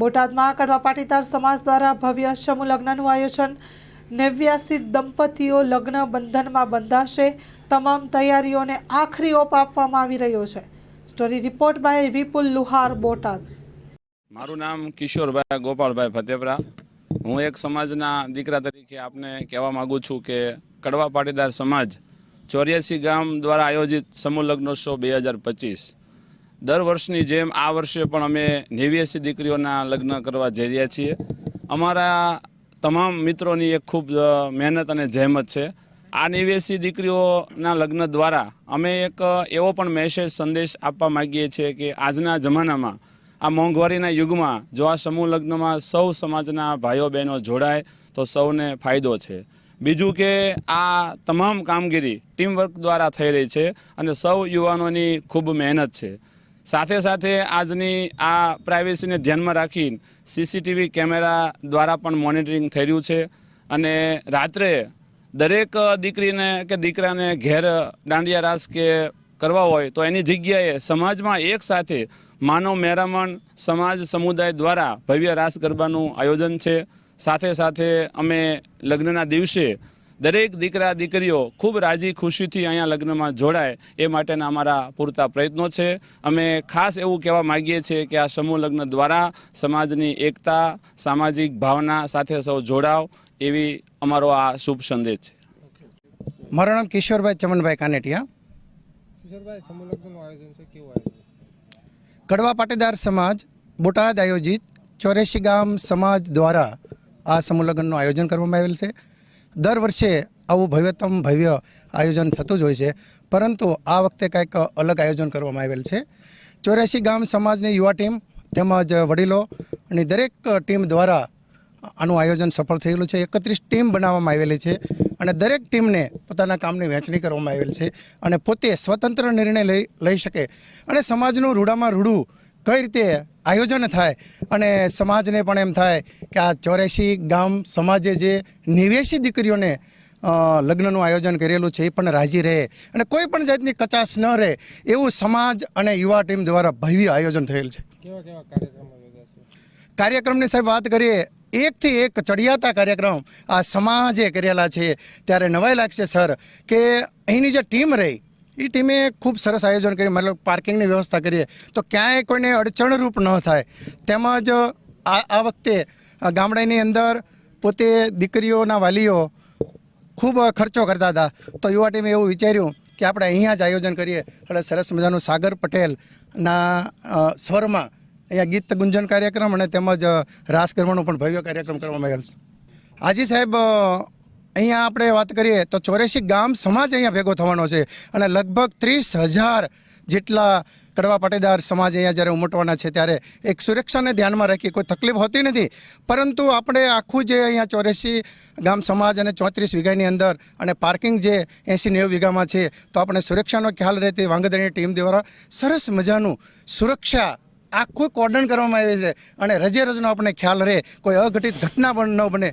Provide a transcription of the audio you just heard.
બોટાદમાં કડવા પાટીદાર સમાજ દ્વારા ભવ્ય સમૂહ લગ્નનું આયોજન. નેવ્યાસી દંપતીઓ લગ્ન બંધનમાં બંધાશે. તમામ તૈયારીઓને આખરી ઓપ આપવામાં આવી રહ્યો છે. Story report by Vipul Luhar, Botad. મારું નામ કિશોરભાઈ ગોપાલભાઈ ફતેપરા. હું એક સમાજના દીકરા તરીકે આપને કહેવા માગું છું કે કડવા પાટીદાર સમાજ ચોર્યાસી ગામ દ્વારા આયોજિત સમૂહ લગ્નોત્સવ બે હજાર પચીસ. દર વર્ષની જેમ આ વર્ષે પણ અમે નેવ્યાસી દીકરીઓના લગ્ન કરવા જઈ રહ્યા છીએ. અમારા તમામ મિત્રોની એક ખૂબ મહેનત અને જહેમત છે. આ નેવ્યાસી દીકરીઓના લગ્ન દ્વારા અમે એક એવો પણ મેસેજ સંદેશ આપવા માગીએ છીએ કે આજના જમાનામાં, આ મોંઘવારીના યુગમાં જો આ સમૂહ લગ્નમાં સૌ સમાજના ભાઈઓ બહેનો જોડાય, તો સૌને ફાયદો છે. બીજું કે આ તમામ કામગીરી ટીમવર્ક દ્વારા થઈ રહી છે અને સૌ યુવાનોની ખૂબ મહેનત છે. સાથે સાથે આજની આ પ્રાઇવેસીને ધ્યાનમાં રાખીને સીસીટીવી કેમેરા દ્વારા પણ મોનિટરિંગ થઈ રહ્યું છે. અને રાત્રે દરેક દીકરીને કે દીકરાને ઘેર દાંડિયા રાસ કે કરવા હોય તો એની જગ્યાએ સમાજમાં એક સાથે માનવ મેરામણ સમાજ સમુદાય દ્વારા ભવ્ય રાસ ગરબાનું આયોજન છે. સાથે સાથે અમે લગ્નના દિવસે દરેક દીકરા દીકરીઓ ખૂબ રાજી ખુશીથી અહીંયા લગ્નમાં જોડાય. એ માટેના અમારા પૂરતા પ્રયત્નો છે. અમે ખાસ એવું કહેવા માગીએ છીએ કે આ સમૂહ લગ્ન દ્વારા સમાજની એકતા સામાજિક ભાવના સાથે સૌ જોડાવ એવી અમારો આ શુભ સંદેશ છે. મારું નામ કિશોરભાઈ ચમનભાઈ કાનેટિયા. કિશોરભાઈ સમૂહ લગ્નનું આયોજન છે કેવું આયોજન? કડવા પાટીદાર સમાજ બોટાદ આયોજિત ચોરેસી ગામ સમાજ દ્વારા આ સમૂહ લગ્નનું આયોજન કરવામાં આવેલ છે. દર વર્ષે આવું ભવ્યતમ ભવ્ય આયોજન થતું જ હોય છે. પરંતુ આ વખતે કંઈક અલગ આયોજન કરવામાં આવેલ છે. ચોર્યાસી ગામ સમાજની યુવા ટીમ તેમજ વડીલો અને દરેક ટીમ દ્વારા આનું આયોજન સફળ થયેલું છે. એકત્રીસ ટીમ બનાવવામાં આવેલી છે અને દરેક ટીમને પોતાના કામની વહેંચણી કરવામાં આવેલ છે અને પોતે સ્વતંત્ર નિર્ણય લઈ લઈ શકે અને સમાજનું રૂડામાં રૂડું કઈ રીતે આયોજન થાય અને સમાજને પણ એમ થાય કે આ ચોર્યાસી ગામ સમાજે જે નિવેશી દીકરીઓને લગ્નનું આયોજન કરેલું છે એ પણ રાજી રહે અને કોઈ પણ જાતની કચાશ ન રહે એવું સમાજ અને યુવા ટીમ દ્વારા ભવ્ય આયોજન થયેલ છે. કેવા કેવા કાર્યક્રમો યોજાશે કાર્યક્રમની સાહેબ વાત કરીએ એકથી એક ચડિયાતા કાર્યક્રમ આ સમાજે કરેલા છે. ત્યારે નવાઈ લાગશે સર કે અહીંની જે ટીમ રહી એ ટીમે ખૂબ સરસ આયોજન કર્યું. મતલબ પાર્કિંગની વ્યવસ્થા કરીએ. તો ક્યાંય કોઈને અડચણરૂપ ન થાય. તેમજ આ આ વખતે ગામડાની અંદર પોતે દીકરીઓના વાલીઓ ખૂબ ખર્ચો કરતા હતા. તો યુવા ટીમે એવું વિચાર્યું કે આપણે અહીંયા જ આયોજન કરીએ. એટલે સરસ મજાનું સાગર પટેલના સ્વરમાં અહીંયા ગીત ગુંજન કાર્યક્રમ અને તેમજ રાસ ગરબાનો પણ ભવ્ય કાર્યક્રમ કરવામાં આવેલ છે. હાજી સાહેબ અહીંયા આપણે વાત કરીએ તો ચોર્યાસી ગામ સમાજ અહીંયા ભેગો થવાનો છે અને લગભગ ત્રીસ હજાર જેટલા કડવા પાટીદાર સમાજ અહીંયા જ્યારે ઉમટવાના છે ત્યારે એક સુરક્ષાને ધ્યાનમાં રાખી કોઈ તકલીફ હોતી નથી. પરંતુ આપણે આખું જે અહીંયા ચોર્યાસી ગામ સમાજ અને ચોત્રીસ વીઘાની અંદર અને પાર્કિંગ જે એંસી નેવું વીઘામાં છે તો આપણે સુરક્ષાનો ખ્યાલ રહેતી વાંગદરની ટીમ દ્વારા સરસ મજાનું સુરક્ષા આખું કોર્ડન કરવામાં આવે છે અને રજે રજનો આપણે ખ્યાલ રહે કોઈ અઘટિત ઘટના પણ ન બને.